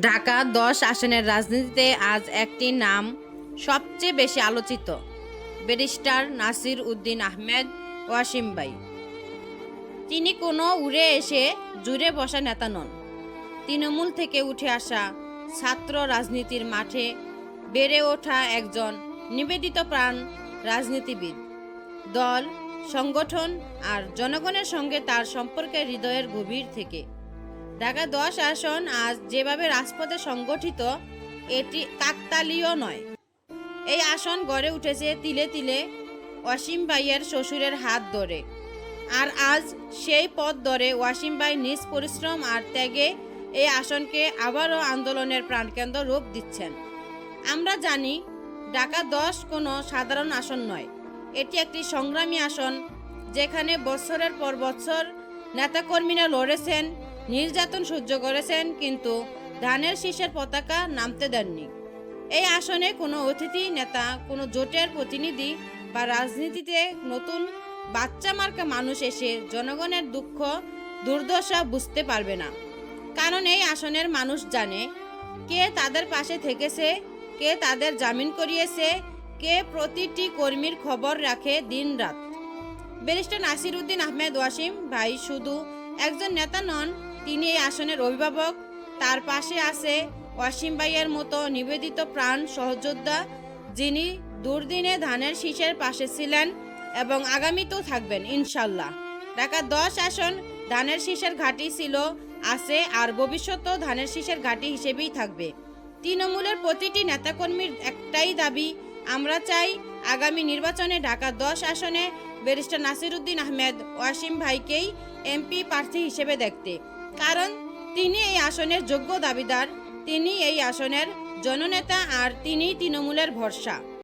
ঢাকা দশ আসনের রাজনীতিতে আজ একটি নাম সবচেয়ে বেশি আলোচিত, ব্যারিস্টার নাসির উদ্দিন আহমেদ ওয়াসিম ভাই। তিনি কোনো উড়ে এসে জুড়ে বসা নেতা নন। তৃণমূল থেকে উঠে আসা ছাত্র রাজনীতির মাঠে বেড়ে ওঠা একজন নিবেদিত প্রাণ রাজনীতিবিদ। দল, সংগঠন আর জনগণের সঙ্গে তার সম্পর্কে হৃদয়ের গভীর থেকে ঢাকা দশ আসন আজ যেভাবে রাজপথে সংগঠিত, এটি কাকতালীয় নয়। এই আসন গড়ে উঠেছে তিলে তিলে ওয়াসিম ভাইয়ের শ্বশুরের হাত ধরে। আর আজ সেই পথ ধরে ওয়াসিম ভাই নিজ পরিশ্রম আর ত্যাগে এই আসনকে আবারও আন্দোলনের প্রাণকেন্দ্র রূপ দিচ্ছেন। আমরা জানি, ঢাকা দশ কোনো সাধারণ আসন নয়। এটি একটি সংগ্রামী আসন, যেখানে বছরের পর বছর নেতাকর্মীরা লড়েছেন নির্যাতন সহ্য করেছেন, কিন্তু ধানের শীষের পতাকা নামতে দেননি। এই আসনে কোনো অতিথি, নেতা, কোনো জোটের প্রতিনিধি বা রাজনীতিতে নতুন বাচ্চা মার্কা মানুষ এসে জনগণের দুঃখ, দুর্দশা বুঝতে পারবে না। কারণ এই আসনের মানুষ জানে কে তাদের পাশে থেকেছে, কে তাদের জামিন করিয়েছে, কে প্রতিটি কর্মীর খবর রাখে দিন রাত ব্যারিস্টার নাসির উদ্দিন আহমেদ ওয়াসিম ভাই শুধু একজন নেতা নন তিনি এই আসনের অভিভাবক। তার পাশে আছে ওয়াসিম ভাইয়ের মতো নিবেদিত প্রাণ সহযোদ্ধা, যিনি দুর্দিনে ধানের শীষের পাশে ছিলেন এবং আগামীতেও থাকবেন ইনশাল্লাহ ঢাকা দশ আসন ধানের শীষের ঘাঁটি ছিল, আছে আর ভবিষ্যতেও ধানের শীষের ঘাঁটি হিসেবেই থাকবে। তৃণমূলের প্রতিটি নেতাকর্মীর একটাই দাবি, আমরা চাই আগামী নির্বাচনে ঢাকা দশ আসনে ব্যারিস্টার নাসিরুদ্দিন আহমেদ ওয়াসিম ভাইকেই এমপি প্রার্থী হিসেবে দেখতে। কারণ তিনি এই আসনের যোগ্য দাবিদার তিনি এই আসনের জননেতা আর তিনি তৃণমূলের ভরসা।